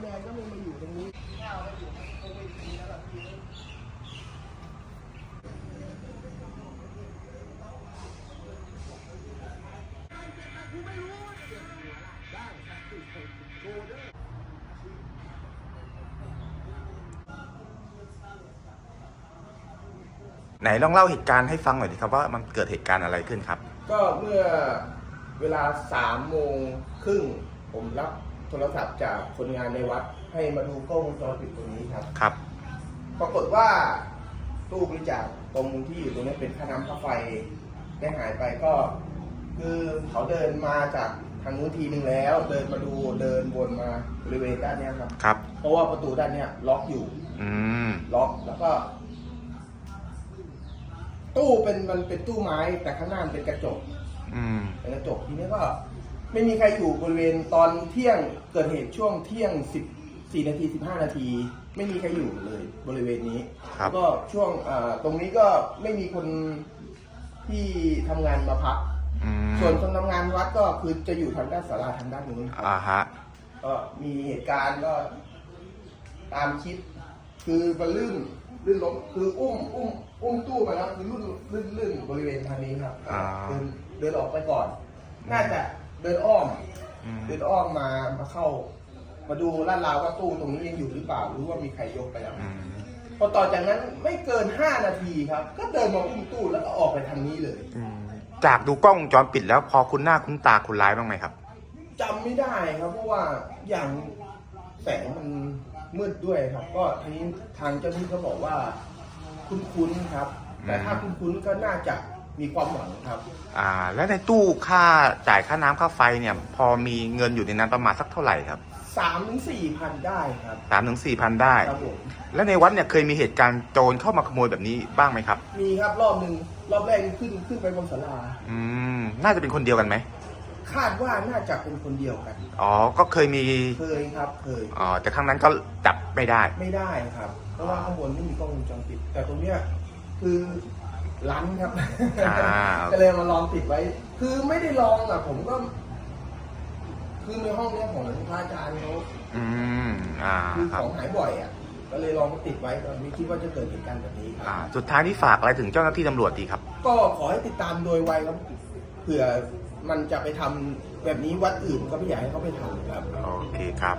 ำแดงก็ลม่ตนาอยู่ตรงนี้ไหนลองเล่าเหตุการณ์ให้ฟังหน่อยดิครับว่ามันเกิดเหตุการณ์อะไรขึ้นครับ ก็เมื่อเวลาสามโมงครึ่งผมรับ โทรศัพท์จากคนงานในวัด ให้มาดูกล้องวงจรปิดตรงนี้ครับ ครับปรากฏว่าตู้บริจาคตรงที่อยู่ตรงนี้เป็นค่าน้ำค่าไฟได้หายไปก็ คือเขาเดินมาจากทางนู้นทีนึงแล้ว เดินมาดูเดินวนมาบริเวณด้านเนี้ยครับ ครับ เพราะว่าประตูด้านเนี้ยล็อกอยู่ อืม ล็อกแล้วก็ ตู้เป็นมันเป็นตู้ไม้แต่ข้างหน้ามันเป็นกระจก อืม เป็นกระจกทีนี้ก็ ไม่มีใครอยู่บริเวณตอนเที่ยงเกิดเหตุช่วงเที่ยงสิบสี่นาทีสิบห้านาที ไม่มีใครอยู่เลยบริเวณนี้ ครับ ก็ช่วงอ่าตรงนี้ก็ไม่มีคนที่ทำงานมาพัก อืมส่วนคนทำงานวัดก็คือจะอยู่ทางด้านศาลาทางด้านนู้นครับ อ่าฮะ ก็มีเหตุการณ์ก็ตามคลิปคือมันลื่นลื่นล้มคืออุ้มอุ้มอุ้มตู้มาแล้วคือลื่นลื่นลื่นบริเวณทางนี้ครับอ่า เดินเดินออกไปก่อน น่าจะ เดินอ้อม อืมเดินอ้อมมามาเข้า มาดูลาดราวว่าตู้ตรงนี้ยังอยู่หรือเปล่าหรือว่ามีใครยกไปแล้ว อืมพอต่อจากนั้นไม่เกินห้านาทีครับ ก็เดินมาอุ้มตู้แล้วก็ออกไปทางนี้เลยอืมจากดูกล้องวงจรปิดแล้วพอคุณหน้าคุ้นตาคนร้ายบ้างไหมครับ จำไม่ได้ครับเพราะว่าอย่างแสงมันมืดด้วยครับ ก็ทีนี้ทางเจ้าหน้าที่เขาบอกว่า คุ้นๆครับ แต่ถ้าคุ้นๆก็น่าจะ มีความหวังครับ อ่า แล้วในตู้ค่าจ่ายค่าน้ำค่าไฟเนี่ย พอมีเงินอยู่ในนั้นประมาณสักเท่าไหร่ครับสามถึงสี่พันได้ครับสามถึงสี่พันได้ ครับผมแล้วในวัดเนี่ยเคยมีเหตุการณ์โจรเข้ามาขโมยแบบนี้บ้างไหมครับ มีครับรอบหนึ่งรอบแรกนี่ขึ้นขึ้นไปบนศาลาอืม น่าจะเป็นคนเดียวกันไหมคาดว่าน่าจะเป็นคนเดียวกัน อ๋อ ก็เคยมี เคยครับเคย อ๋อ แต่ครั้งนั้นก็จับไม่ได้ ไม่ได้ครับ เพราะว่าข้างบนไม่มีกล้องวงจรปิด แต่ตรงเนี้ยคือ ลั้นครับอ่า ก็เลยมาลองติดไว้ คือไม่ได้ลองอะผมก็ คือในห้องเนี้ยของพระอาจารย์เขาอืมอ่าคือครัขบ องหายบ่อยอะ ก็เลยลองมาติดไว้ตอนนี้คิดว่าจะเกิดเหตุการณ์แบบนี้ครับ อ่า สุดท้ายที่ฝากอะไรถึงเจ้าหน้าที่ตำรวจดีครับ ก็ขอให้ติดตามโดยไวครับเผื่อมันจะไปทำแบบนี้วัดอื่นก็ไม่อยากให้เขาไปทำครับ โอเคครับ